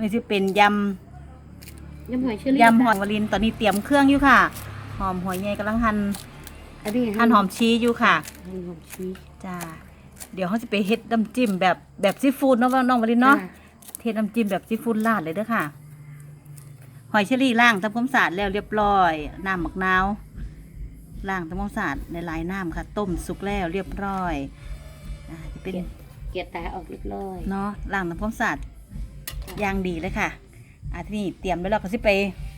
มันจะเป็นยยำหอยเชอรี่ำยำหอมวาลินตอนนี้เตรียมเครื่องอยู่ค่ะ หอมหัวใหญ่กำลังหั่นอันนี้หั่นหอมชีอยู่ค่ะหั่นหอมชีสจ้าเดี๋ยวเขาจะไปเฮ็ดน้ำจิ้มแบบแบบซีฟู้ดเนาะน้องวาลินเนาะจ้เทน้ำจิ้มแบบซีฟู้ดราดเลยเด้อค่ะ หอยเชอรี่ล่างทำความสะอาดแล้วเรียบร้อยน้ำมะนาวล่างทำความสะอาดในหลายๆน้ำค่ะ ต้มสุกแล้วเรียบร้อยอ่าจะเป็นเกลียดตาออกเรียบร้อย เนาะล้างทำความสะอาด อย่างดีเลยค่ะอ่าที่นี่เตรียมไว้แล้วก็สิไป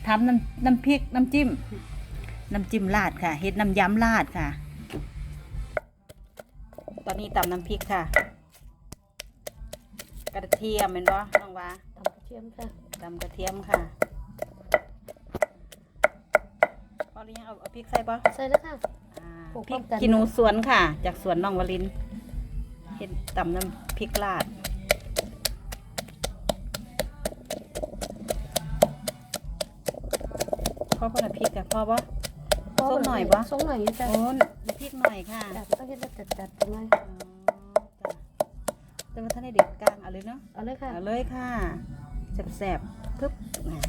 ทำน้ำน้ำพริกน้ำจิ้ม น้ำจิ้มราดค่ะเฮ็ดน้ำยำราดค่ะ ตอนนี้ตำน้ำพริกค่ะ กระเทียมเป็นบ่น้องวาทำกระเทียมค่ะตำกระเทียมค่ะพอหรือยังเอาเอาพริกใส่บ่ใส่แล้วค่ะอ่าปลูกพริกพร้อมกันขี้หนูสวนค่ะ จากสวนน้องวลินเห็ดตำน้ำพริกลาด พ่อพ่อน้ำพริกอะพ่อบ่ส้มหน่อยปะส้มหน่อยอยู่จ้ะโอ้น้ำพริกหน่อยค่ะจ้ะต้องเฮ็ดแบบจัดๆตรงนั้นอ๋อจ้ะแต่ว่าท่านได้เด็กกลางเอาเลยเนาะเอาเลยค่ะเอาเลยค่ะแสบๆปึ๊บอ่า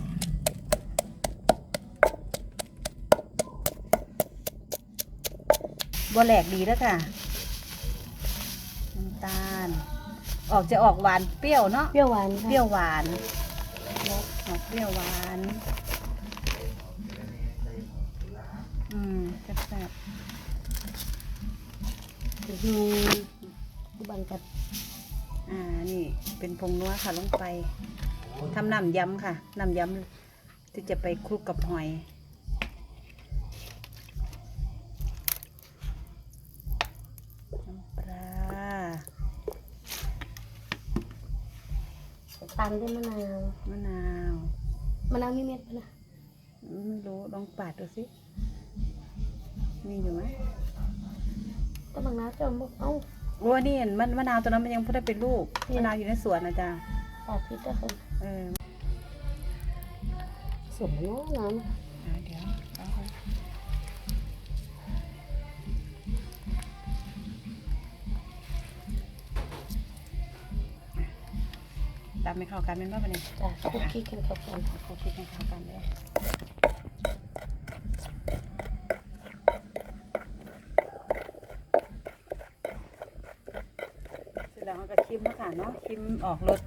บัวแหลกดีแล้วค่ะน้ำตาล ออกจะออกหวานเปรี้ยวเนาะเปรี้ยวหวานค่ะเปรี้ยวหวานออกเปรี้ยวหวาน อืมแซ่บอืมบังกับๆอ่า นี่ เป็นพงนัวค่ะลงไปทำน้ำยำค่ะน้ำยำที่จะไปคลุกกับหอยน้ำปลาตามด้วยมะนาว มะนาว มะนาวมีเม็ดปะนะ ไม่รู้ ลองปาดดูสิ มีอยู่ไหมก็บางน้าจะบอกเอ้าโอ้นี่เห็นมันมะนาวตัวนั้นมันยังเพิ่งได้เป็นลูกเนี่ยมะนาวอยู่ในสวนนะจ๊ะสาธิตก็คือเออสมเนาะน้อ่าเดี๋ยวเอาไปตามไม่เข้ากันเป็นว่ามันเนี่ยำจ้ะคุกกี้กันกับกันเขาคิดให้เข้ากันเลย เสร็จแล้วเราก็ชิมแล้วค่ะเนาะชิมออกรส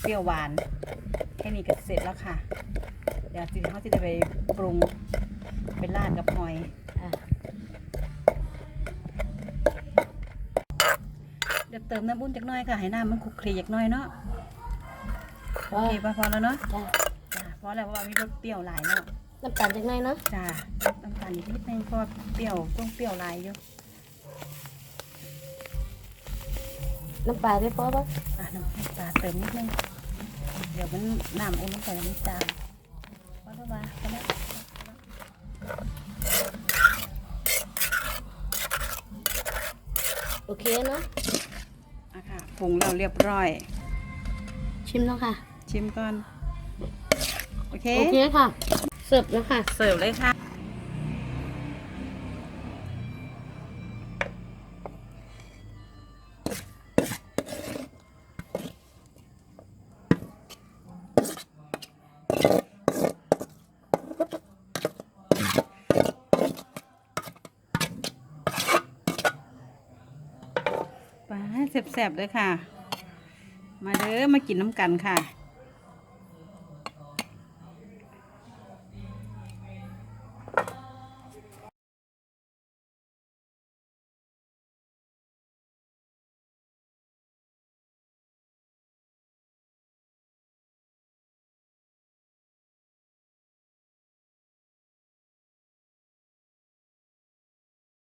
เปรี้ยวหวานแค่นี้ก็เสร็จแล้วค่ะ เดี๋ยวทีนี้เขาจะได้ไปปรุงเป็นราดกับหอยอะเดี๋ยวเติมน้ำบุ้นจักหน้อยค่ะให้น้ำมันคลุกคลีจักหน้อยเนาะก็โอเคป่ะพอแล้วเนาะจ้ะจ้าพอแล้วเพราะว่ามีรสเปรี้ยวหลายเนาะน้ำตาลจากไหนเนาะจ้าน้ำตาลอีกนิดนึงเพราะว่าเปรี้ยวต้องเปรี้ยวหลายอยู่ น้ำปลาได้พอปะอะน้ำตาลเติมนิดนึง เดี๋ยวมันน้ำอุ้นลงไปแล้วมันจางพอแล้วว่าพอแล้วโอเคเนาะอะค่ะปรุงแล้วเรียบร้อย ชิมแล้วค่ะ ชิมก่อน โอเค โอเคค่ะ เสิร์ฟแล้วค่ะ เสิร์ฟเลยค่ะ ซ่บๆเลยค่ะ มาเด้อมากินน้ำกันค่ะ